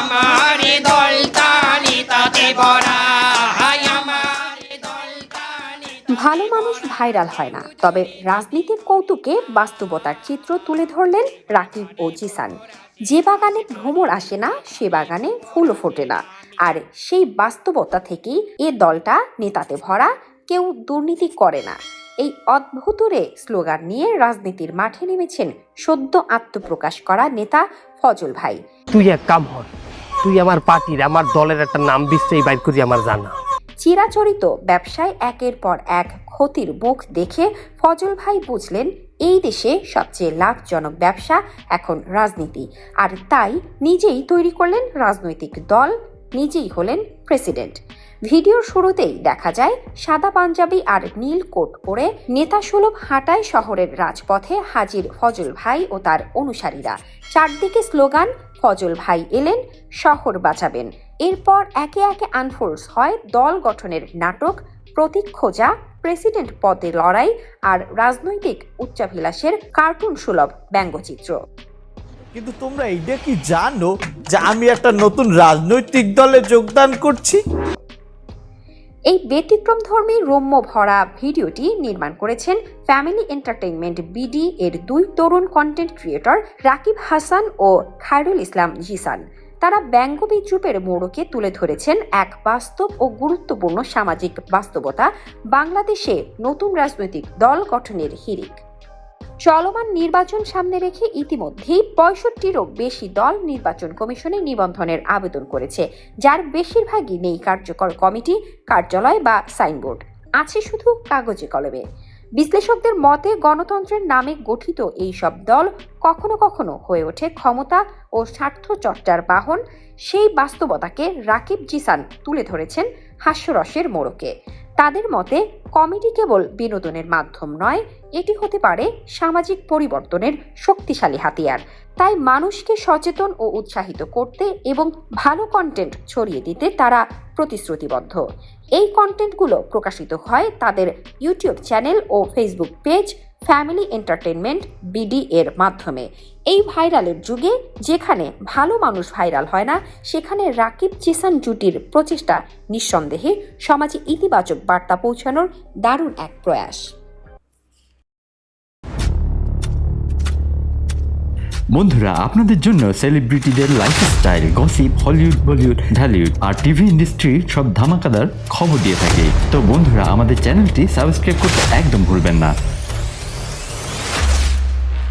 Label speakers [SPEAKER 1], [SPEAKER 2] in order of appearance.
[SPEAKER 1] আমার ভরা
[SPEAKER 2] ভালো মানুষ ভাইরাল হয় না তবে রাজনীতির কৌতুকে বাস্তবতার চিত্র তুলে ধরলেন রাকিব ও জিসান। যে বাগানে ভ্রমর আসে না সে বাগানে ফুলও ফোটে না। আর সেই বাস্তবতা থেকেই এ দলটা নেতাতে ভরা কেউ দুর্নীতি করে না। এই অদ্ভুতরে স্লোগান নিয়ে রাজনীতির মাঠে নেমেছেন সদ্য আত্মপ্রকাশ করা নেতা ফজল ভাই।
[SPEAKER 3] তুই এক কাম হর তুই আমার পার্টির, আমার দলের একটা নাম বিশ্বেই বাইর করি আমার জানা।
[SPEAKER 2] চিরাচরিত ব্যবসায় একের পর এক ক্ষতির মুখ দেখে ফজল ভাই বুঝলেন, এই দেশে সবচেয়ে লাভজনক ব্যবসা এখন রাজনীতি। আর তাই নিজেই তৈরি করলেন রাজনৈতিক দল, নিজেই হলেন প্রেসিডেন্ট। ভিডিওর শুরুতেই দেখা যায়, সাদা পাঞ্জাবি আর নীল কোট পরে নেতাসুলভ হাঁটায় শহরের রাজপথে হাজির ফজল ভাই ও তার অনুসারীরা। চারদিকে স্লোগান, ফজল ভাই এলেন, শহর বাঁচাবেন। এরপর একে একে আনফোর্স হয় দল গঠনের নাটক, প্রতীক খোঁজা, প্রেসিডেন্ট পদে লড়াই আর রাজনৈতিক উচ্চাভিলাষের কার্টুন সুলভ ব্যঙ্গচিত্র।
[SPEAKER 4] কিন্তু তোমরা এইটা কি জানো যে আমি একটা নতুন রাজনৈতিক দলে যোগদান করছি?
[SPEAKER 2] এই ব্যতিক্রমধর্মী রম্য ভরা ভিডিওটি নির্মাণ করেছেন ফ্যামিলি এন্টারটেইনমেন্ট বিডি এর দুই তরুণ কন্টেন্ট ক্রিয়েটর রাকিব হাসান ও খায়রুল ইসলাম জিসান। তারা ব্যঙ্গ বিদ্রুপের মোড়কে তুলে ধরেছেন এক বাস্তব ও গুরুত্বপূর্ণ সামাজিক বাস্তবতা, বাংলাদেশে নতুন রাজনৈতিক দল গঠনের হিড়িক। চলমান নির্বাচন সামনে রেখে ইতিমধ্যেই পঁয়ষট্টিরও বেশি দল নির্বাচন কমিশনে নিবন্ধনের আবেদন করেছে, যার বেশিরভাগই নেই কার্যকর কমিটি, কার্যালয় বা সাইনবোর্ড। আছে শুধু কাগজে কলমে। বিশ্লেষকদের মতে, গণতন্ত্রের নামে গঠিত এই সব দল কখনো কখনো হয়ে ওঠে ক্ষমতা ও স্বার্থ চর্চার বাহন। সেই বাস্তবতাকে রাকিব জিসান তুলে ধরেছেন হাস্যরসের মোড়কে। তাদের মতে কমিটি কেবল বিনোদনের মাধ্যম নয়, এটি হতে পারে সামাজিক পরিবর্তনের শক্তিশালী হাতিয়ার। তাই মানুষকে সচেতন ও উৎসাহিত করতে এবং ভালো কন্টেন্ট ছড়িয়ে দিতে তারা প্রতিশ্রুতিবদ্ধ। এই কন্টেন্টগুলো প্রকাশিত হয় তাদের ইউটিউব চ্যানেল ও Facebook page family entertainment BD এর মাধ্যমে। এই ভাইরালের যুগে যেখানে ভালো মানুষ ভাইরাল হয় না, সেখানে রাকিব চিসান জুটির প্রচেষ্টা নিঃসন্দেহে সমাজে ইতিবাচক বার্তা পৌঁছানোর দারুণ এক প্রয়াস।
[SPEAKER 5] বন্ধুরা, আপনাদের জন্য সেলিব্রিটিদের lifestyle gossip Hollywood Bollywood Dhallywood আর টিভি ইন্ডাস্ট্রির সব ধামাকাদার খবর দিয়ে থাকে। তো বন্ধুরা, আমাদের চ্যানেলটি সাবস্ক্রাইব করতে একদম ভুলবেন না।